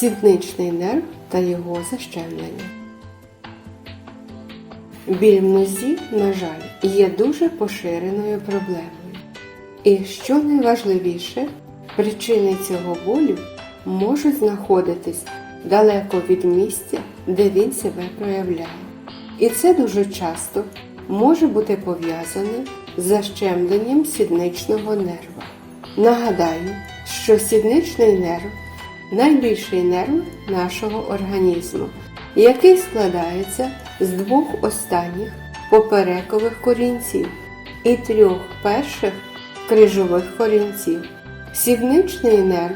сідничний нерв та його защемлення. Біль в нозі, на жаль, є дуже поширеною проблемою. І що найважливіше, причини цього болю можуть знаходитись далеко від місця, де він себе проявляє. І це дуже часто може бути пов'язане з защемленням сідничного нерва. Нагадаю, що сідничний нерв найбільший нерв нашого організму, який складається з двох останніх поперекових корінців і трьох перших крижових корінців. Сідничний нерв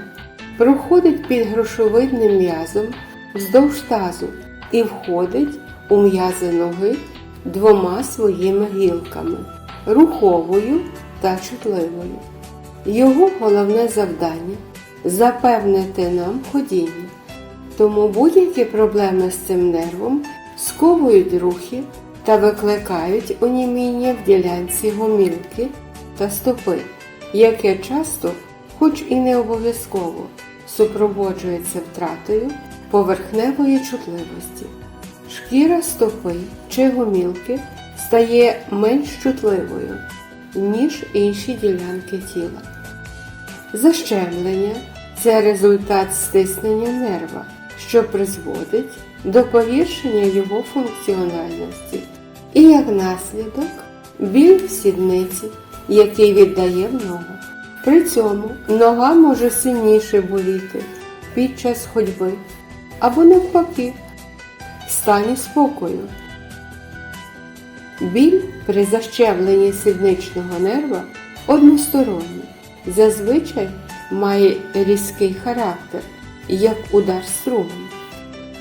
проходить під грошовидним м'язом вздовж тазу і входить у м'язи ноги двома своїми гілками руховою та чутливою. Його головне завдання запевнити нам ходіння. Тому будь-які проблеми з цим нервом сковують рухи та викликають оніміння в ділянці гомілки та стопи, яке часто, хоч і не обов'язково, супроводжується втратою поверхневої чутливості. Шкіра стопи чи гомілки стає менш чутливою, ніж інші ділянки тіла. Защемлення це результат стиснення нерва, що призводить до погіршення його функціональності і як наслідок біль в сідниці, який віддає в ногу. При цьому нога може сильніше боліти під час ходьби або навпаки в стані спокою. Біль при защемленні сідничного нерва односторонній, зазвичай має різкий характер, як удар струмом.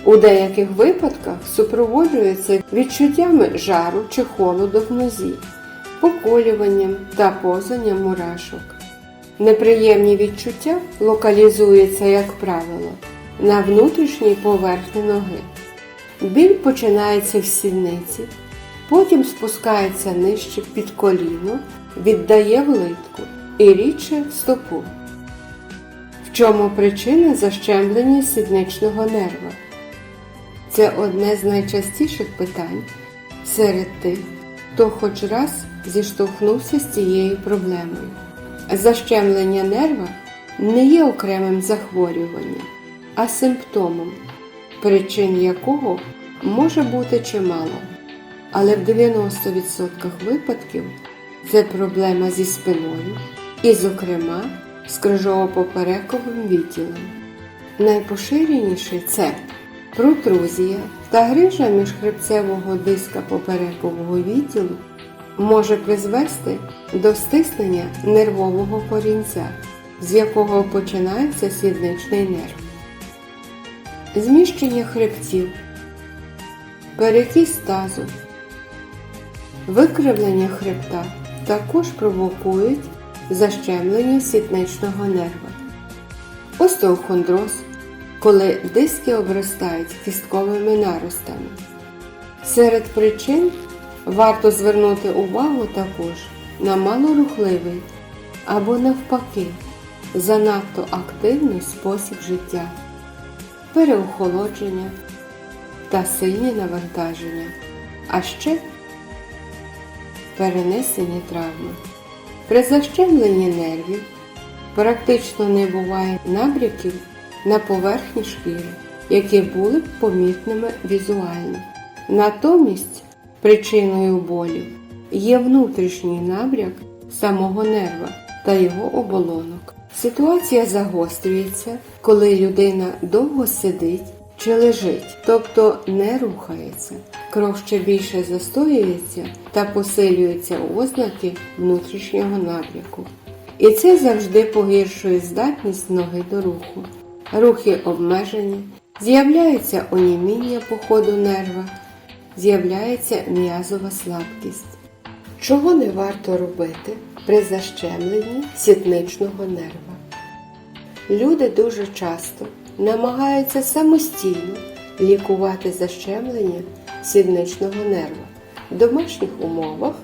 У деяких випадках супроводжується відчуттями жару чи холоду в нозі, поколюванням та позанням мурашок. Неприємні відчуття локалізуються, як правило, на внутрішній поверхні ноги. Біль починається в сідниці, потім спускається нижче під коліно, віддає в литку і рідше в стопу. В чому причина защемлення сідничного нерва? Це одне з найчастіших питань серед тих, хто хоч раз зіштовхнувся з цією проблемою. Защемлення нерва не є окремим захворюванням, а симптомом, причин якого може бути чимало. Але в 90% випадків це проблема зі спиною і, зокрема, з крижово-поперековим відділом. Найпоширеніше це протрузія та грижа міжхребцевого диска поперекового відділу може призвести до стиснення нервового корінця, з якого починається сідничний нерв. Зміщення хребців, перекіс тазу, викривлення хребта також провокують защемлення сідничного нерва. Остеохондроз, коли диски обростають кістковими наростами. Серед причин варто звернути увагу також на малорухливий або навпаки занадто активний спосіб життя, переохолодження та сильні навантаження, а ще перенесені травми. При защемленні нервів практично не буває набряків на поверхні шкіри, які були б помітними візуально. Натомість причиною болю є внутрішній набряк самого нерва та його оболонок. Ситуація загострюється, коли людина довго сидить чи лежить, тобто не рухається. Кров ще більше застоюється та посилюються ознаки внутрішнього набряку. І це завжди погіршує здатність ноги до руху. Рухи обмежені, з'являється оніміння по ходу нерва, з'являється м'язова слабкість. Чого не варто робити при защемленні сідничного нерва? Люди дуже часто намагаються самостійно лікувати защемлення сідничного нерва в домашніх умовах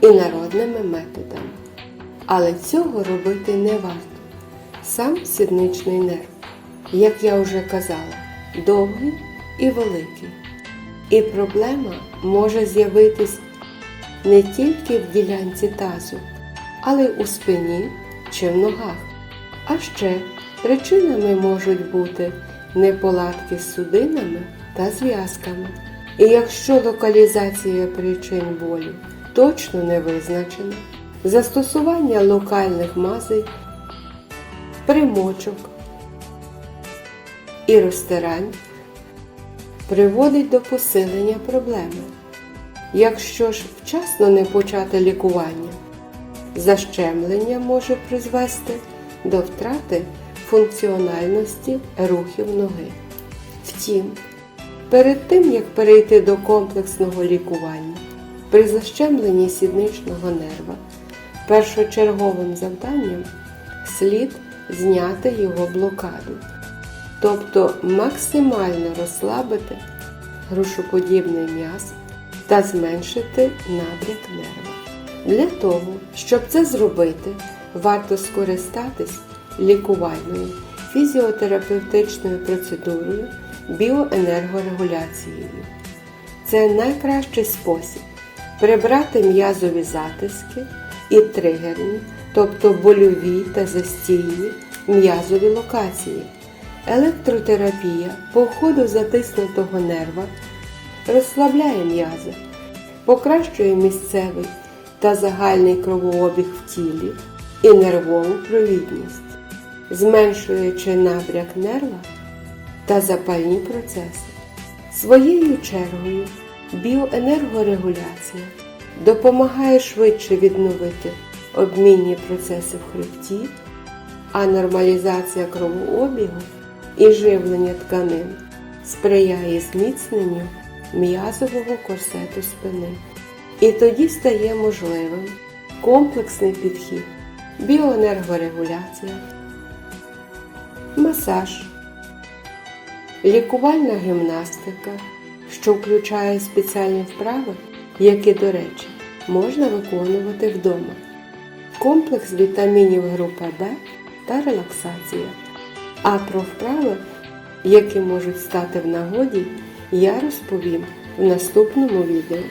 і народними методами. Але цього робити не варто. Сам сідничний нерв як я вже казала, довгий і великий. І проблема може з'явитись не тільки в ділянці тазу, але й у спині чи в ногах. А ще причинами можуть бути неполадки з судинами та зв'язками. І якщо локалізація причин болю точно не визначена, застосування локальних мазей, примочок і розтирань приводить до посилення проблеми. Якщо ж вчасно не почати лікування, защемлення може призвести до втрати функціональності рухів ноги. Втім, перед тим як перейти до комплексного лікування, при защемленні сідничного нерва першочерговим завданням слід зняти його блокаду, тобто максимально розслабити грушоподібний м'яз та зменшити набряк нерва. Для того, щоб це зробити, варто скористатись лікувальною фізіотерапевтичною процедурою біоенергорегуляцією. Це найкращий спосіб прибрати м'язові затиски і тригерні, тобто больові та застійні м'язові локації. Електротерапія по входу затиснутого нерва розслабляє м'язи, покращує місцевий та загальний кровообіг в тілі і нервову провідність, зменшуючи набряк нерва та запальні процеси. Своєю чергою біоенергорегуляція допомагає швидше відновити обмінні процеси в хребті, а нормалізація кровообігу і живлення тканин сприяє зміцненню м'язового корсету спини. І тоді стає можливим комплексний підхід, біоенергорегуляція, масаж, лікувальна гімнастика, що включає спеціальні вправи, які, до речі, можна виконувати вдома, комплекс вітамінів групи В та релаксація. А про вправи, які можуть стати в нагоді, я розповім в наступному відео.